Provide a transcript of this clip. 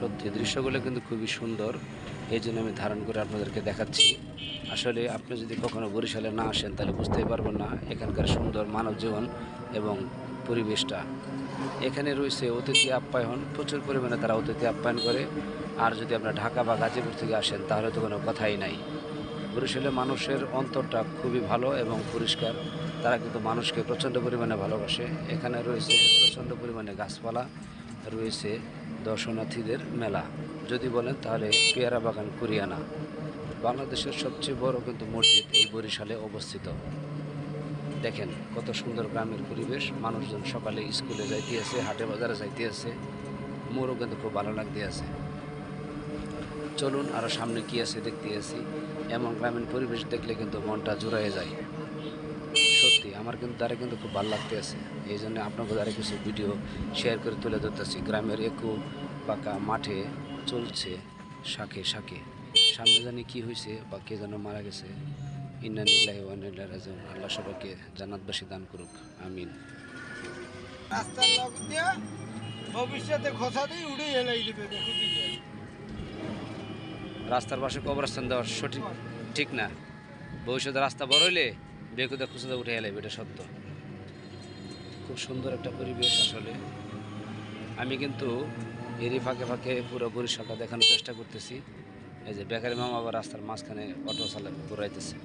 সত্যি। দৃশ্যগুলো কিন্তু খুবই সুন্দর। এই জন্য আমি ধারণ করে আপনাদেরকে দেখাচ্ছি। আসলে আপনি যদি কখনো বরিশালে না আসেন, তাহলে বুঝতেই পারবেন না এখানকার সুন্দর মানব জীবন এবং পরিবেশটা। এখানে রয়েছে অতিথি আপ্যায়ন। প্রচুর পরিমাণে তারা অতিথি আপ্যায়ন করে। আর যদি আপনার ঢাকা বা গাজীপুর থেকে আসেন, তাহলে তো কোনো কথাই নাই। বরিশালে মানুষের অন্তরটা খুবই ভালো এবং পরিষ্কার। তারা কিন্তু মানুষকে প্রচণ্ড পরিমাণে ভালোবাসে। এখানে রয়েছে প্রচণ্ড পরিমাণে গাছপালা। রয়েছে দর্শনার্থীদের মেলা। যদি বলেন তাহলে পেয়ারা বাগান কুরিয়ানা। বাংলাদেশের সবচেয়ে বড় কিন্তু মসজিদ এই বরিশালে অবস্থিত। দেখেন কত সুন্দর গ্রামের পরিবেশ। মানুষজন সকালে স্কুলে যাইতে আছে হাটে বাজারে যাইতে আছে মোরও কিন্তু খুব ভালো লাগতে আছে। চলুন আরও সামনে কি আছে দেখতে আছি এমন গ্রামীণ পরিবেশ দেখলে কিন্তু মনটা জুড়াইয়ে যায়। সত্যি আমার কিন্তু দ্বারা কিন্তু খুব ভালো লাগতে আছে। এই জন্য আপনাকে দ্বারা কিছু ভিডিও শেয়ার করে তুলে ধরতেছি। গ্রামের একু পাকা মাঠে চলছে শাকে শাকে। সামনে জানি কী হয়েছে বা কে যেন মারা গেছে। ইন্নানিল্লাহি আল্লাহ সবাইকে জান্নাতবাসী দান করুক। আমিন। রাস্তার লোক দিয়ে ভবিষ্যতে খসা দিয়ে উড়ে এলাই দিবে রাস্তার পাশে কবরস্থান দেওয়া সঠিক ঠিক না। ভবিষ্যতে রাস্তা বড় হইলে বেকুদা খুঁজে উঠে এলে, এটা সত্য। খুব সুন্দর একটা পরিবেশ আসলে। আমি কিন্তু এরই ফাঁকে ফাঁকে পুরো বরিশালটা দেখানোর চেষ্টা করতেছি। এই যে বেকারি মামা আবার রাস্তার মাঝখানে অটো চালা ঘুরাইতেছে।